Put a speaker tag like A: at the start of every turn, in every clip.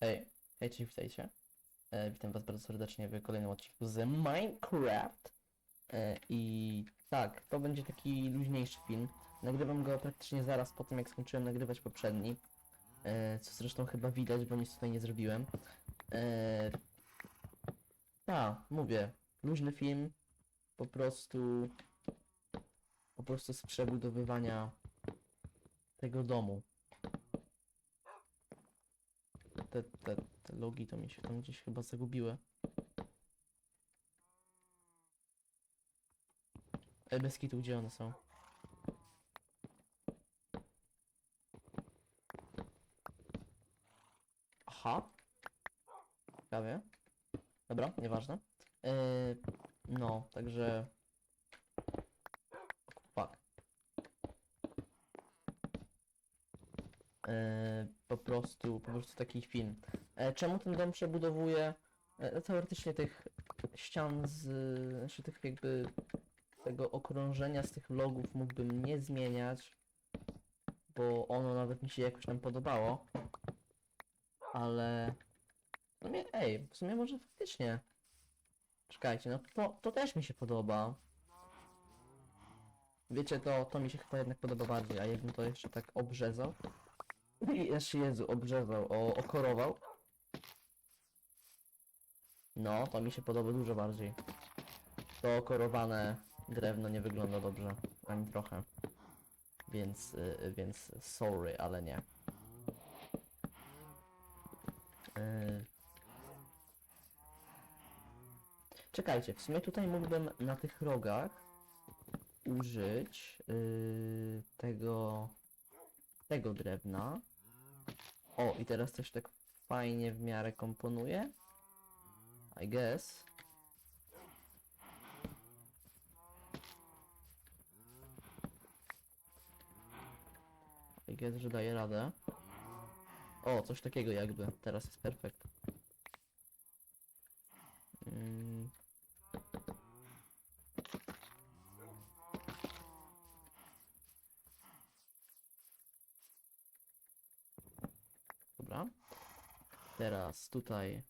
A: Ej, hej, cześć, witajcie. E, witam was bardzo serdecznie w kolejnym odcinku z Minecraft. E, I tak, to będzie taki luźniejszy film. Nagrywam go praktycznie zaraz po tym, jak skończyłem nagrywać poprzedni. E, co zresztą chyba widać, bo nic tutaj nie zrobiłem. E, tak, mówię, luźny film. Po prostu... Po prostu z przebudowywania tego domu. Te, te, te logi to mi się tam gdzieś chyba zagubiły. Ej, bez kitu, gdzie one są? Aha. Ciekawie. Dobra, nieważne. Yy, no, także... Fuck. E, po prostu, po prostu taki film. E, czemu ten dom przebudowuje? E, teoretycznie tych ścian z, znaczy tych jakby tego okrążenia z tych logów mógłbym nie zmieniać, bo ono nawet mi się jakoś tam podobało. Ale, no mnie, ej, w sumie może faktycznie. Czekajcie, no to, to też mi się podoba. Wiecie, to, to mi się chyba jednak podoba bardziej, a jakbym to jeszcze tak obrzezał. Jeszcze Jezu, obrzezał, o, okorował. No, to mi się podoba dużo bardziej. To okorowane drewno nie wygląda dobrze, ani trochę. Więc, y, więc sorry, ale nie. Y... Czekajcie, w sumie tutaj mógłbym na tych rogach użyć y, tego tego drewna. O, i teraz też tak fajnie w miarę komponuje. I guess. I guess, że daje radę. O, coś takiego jakby. Teraz jest perfekt. Mm. Dobra. Teraz tutaj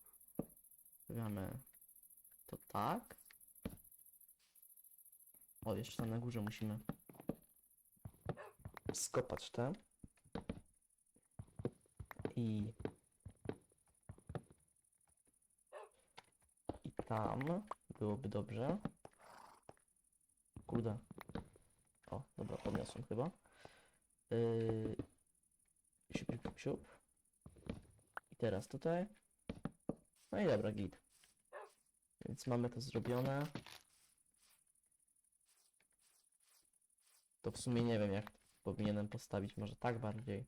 A: stawiamy to tak. O, jeszcze tam na górze musimy skopać te. I... I tam byłoby dobrze. Kurde. O, dobra, podniosłem chyba. Yy... Siup, siup, siup. Teraz tutaj. No i dobra, git. Więc mamy to zrobione. To w sumie nie wiem, jak powinienem postawić. Może tak bardziej.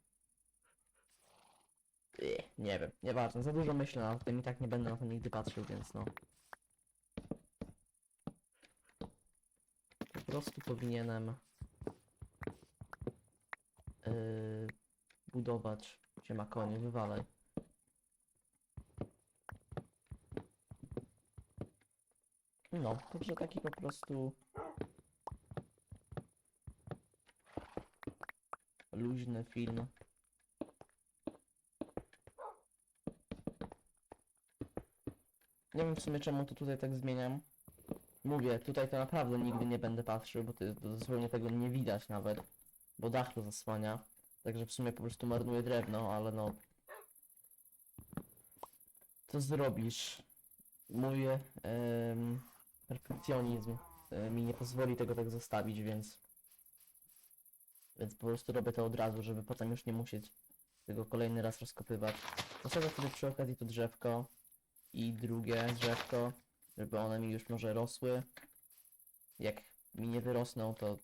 A: Ech, nie wiem, nieważne. Za dużo myślę na tym i tak nie będę na to nigdy patrzył, więc no. Po prostu powinienem yy, budować Siema konie, wywalaj. No, także taki po prostu luźny film. Nie wiem w sumie czemu to tutaj tak zmieniam. Mówię, tutaj to naprawdę nigdy nie będę patrzył, bo to jest dosłownie tego nie widać nawet. Bo dach to zasłania. Także w sumie po prostu marnuję drewno, ale no... Co zrobisz? Mój em, perfekcjonizm e, mi nie pozwoli tego tak zostawić, więc... Więc po prostu robię to od razu, żeby potem już nie musieć tego kolejny raz rozkopywać. Posadzę wtedy przy okazji to drzewko i drugie drzewko, żeby one mi już może rosły. Jak mi nie wyrosną, to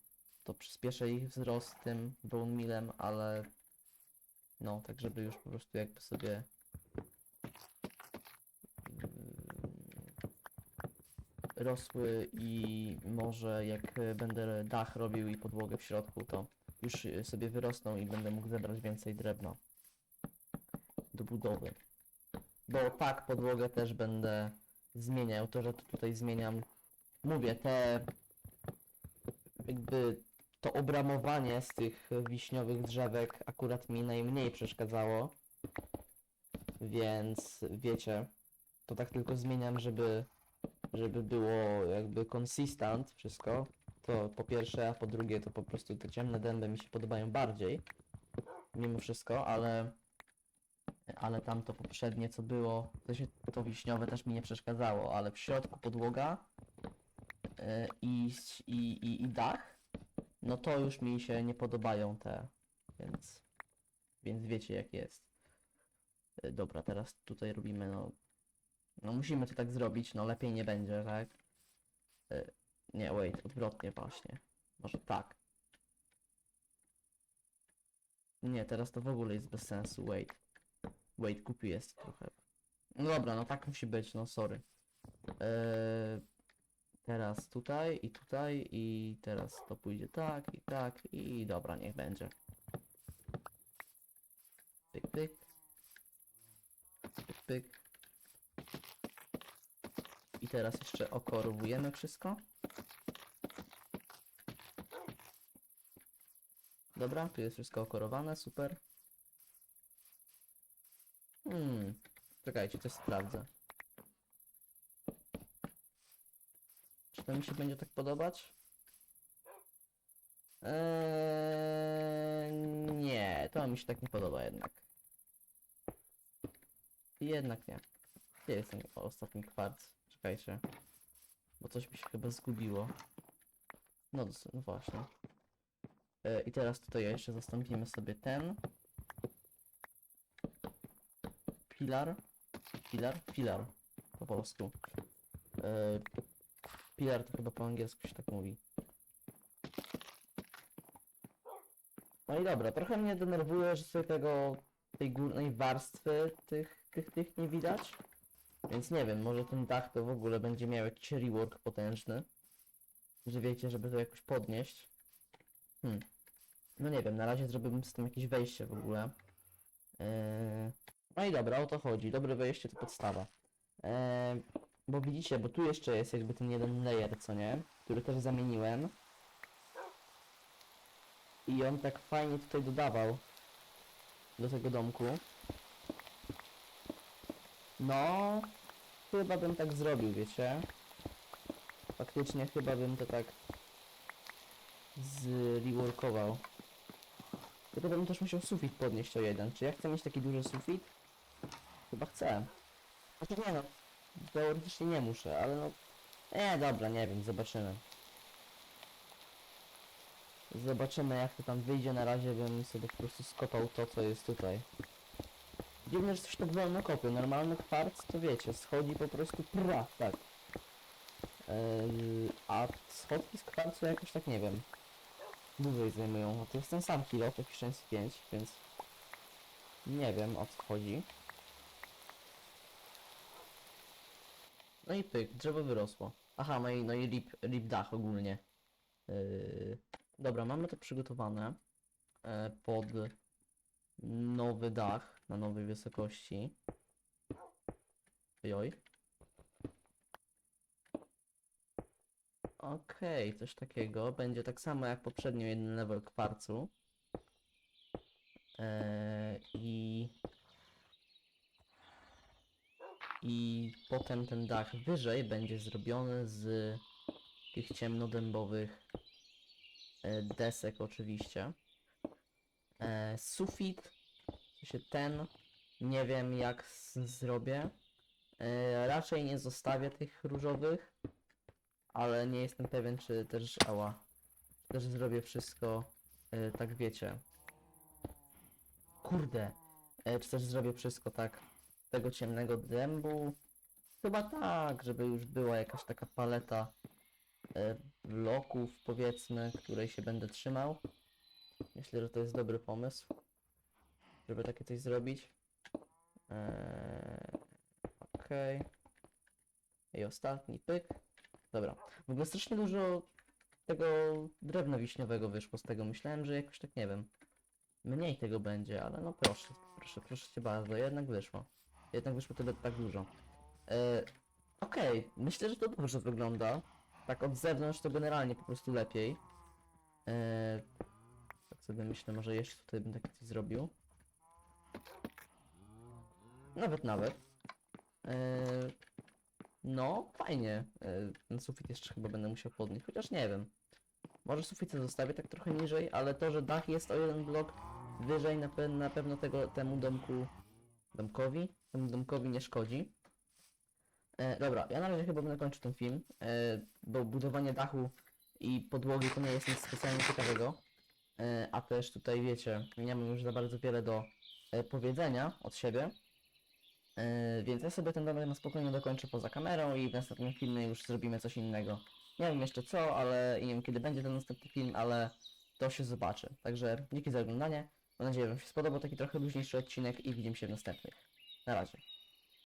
A: to przyspieszę ich wzrost tym bone millem, ale no, tak żeby już po prostu jakby sobie rosły i może jak będę dach robił i podłogę w środku, to już sobie wyrosną i będę mógł zebrać więcej drewna do budowy. Bo tak, podłogę też będę zmieniał. To, że tu tutaj zmieniam, mówię, te jakby to obramowanie z tych wiśniowych drzewek akurat mi najmniej przeszkadzało. Więc wiecie, to tak tylko zmieniam, żeby, żeby było jakby consistent wszystko. To po pierwsze, a po drugie to po prostu te ciemne dęby mi się podobają bardziej. Mimo wszystko, ale ale tamto poprzednie co było, to, się, to wiśniowe też mi nie przeszkadzało, ale w środku podłoga yy, i, i, i, dach, no to już mi się nie podobają te, więc, więc wiecie jak jest. Yy, Dobra, teraz tutaj robimy, no, no musimy to tak zrobić, no lepiej nie będzie, tak? Yy, Nie, wait, odwrotnie właśnie. Może tak. Nie, teraz to w ogóle jest bez sensu, wait. Wait, kupi jest trochę. No dobra, no tak musi być, no sorry. Eee, teraz tutaj i tutaj i teraz to pójdzie tak i tak i dobra, niech będzie. Pyk, pyk. Pyk, pyk. I teraz jeszcze okorowujemy wszystko. Dobra, tu jest wszystko okorowane, super. Hmm, czekajcie, coś sprawdzę. Czy to mi się będzie tak podobać? Eee, nie, to mi się tak nie podoba jednak. Jednak nie. Gdzie jest ten ostatni kwarc? Czekajcie. Bo coś mi się chyba zgubiło. No, no właśnie. E, I teraz tutaj jeszcze zastąpimy sobie ten. Filar. Filar? Filar. Po polsku. E, Pilar to chyba po angielsku się tak mówi. No i dobra, trochę mnie denerwuje, że sobie tego, tej górnej warstwy tych, tych, tych nie widać. Więc nie wiem, może ten dach to w ogóle będzie miał jakiś rework potężny. Że wiecie, żeby to jakoś podnieść. Hmm. No nie wiem, na razie zrobiłbym z tym jakieś wejście w ogóle. Eee, no i dobra, o to chodzi. Dobre wejście to podstawa. Eee, bo widzicie, bo tu jeszcze jest jakby ten jeden layer, co nie? Który też zamieniłem. I on tak fajnie tutaj dodawał do tego domku. No, chyba bym tak zrobił, wiecie? Faktycznie chyba bym to tak zreworkował. Tylko bym też musiał sufit podnieść o jeden. Czy ja chcę mieć taki duży sufit? Chyba chcę. Znaczy nie no, teoretycznie nie muszę, ale no... E, dobra, nie wiem, zobaczymy. Zobaczymy jak to tam wyjdzie, na razie bym sobie po prostu skopał to, co jest tutaj. Dziwne, że coś tak wolno kopie. Normalny kwarc, to wiecie, schodzi po prostu pra, tak. A schodki z kwarcu jakoś tak nie wiem. Dłużej zajmują. A to jest ten sam kilo, efficiency 5, więc... Nie wiem o co chodzi. No i pyk, drzewo wyrosło. Aha, no i, no i rip, rip dach ogólnie. Yy, dobra, mamy to przygotowane e, pod nowy dach na nowej wysokości. Ojoj. Okej, coś takiego. Będzie tak samo jak poprzednio jeden level kwarcu. Eee, I... I potem ten dach wyżej będzie zrobiony z tych ciemnodębowych e, desek oczywiście. E, sufit, sensie ten, nie wiem jak zrobię. E, raczej nie zostawię tych różowych, ale nie jestem pewien czy też, ała, czy też zrobię wszystko, e, tak wiecie. Kurde, e, czy też zrobię wszystko tak tego ciemnego dębu? Chyba tak, żeby już była jakaś taka paleta e, bloków powiedzmy, której się będę trzymał. Myślę, że to jest dobry pomysł, żeby takie coś zrobić. Eee, Okej. I ostatni pyk. Dobra. W ogóle strasznie dużo tego drewna wiśniowego wyszło z tego. Myślałem, że jakoś tak nie wiem. Mniej tego będzie, ale no proszę, proszę, proszę cię bardzo, jednak wyszło. Jednak wyszło tyle tak dużo. E, Okej, myślę, że to dobrze wygląda. Tak od zewnątrz to generalnie po prostu lepiej. E, tak sobie myślę, może jeszcze tutaj bym takie coś zrobił. Nawet, nawet. Eee, no, fajnie. Eee, ten sufit jeszcze chyba będę musiał podnieść, chociaż nie wiem. Może sufit zostawię tak trochę niżej, ale to, że dach jest o jeden blok wyżej na, pe na pewno tego, temu domku, domkowi, temu domkowi nie szkodzi. E, dobra, ja na razie chyba będę kończył ten film, e, bo budowanie dachu i podłogi to nie jest nic specjalnie ciekawego. E, a też tutaj wiecie, nie mam już za bardzo wiele do e, powiedzenia od siebie. E, więc ja sobie ten domek na spokojnie dokończę poza kamerą i w następnym filmie już zrobimy coś innego. Nie wiem jeszcze co, ale i nie wiem kiedy będzie ten następny film, ale to się zobaczy. Także dzięki za oglądanie. Mam nadzieję, że Wam się spodobał taki trochę luźniejszy odcinek i widzimy się w następnych. Na razie.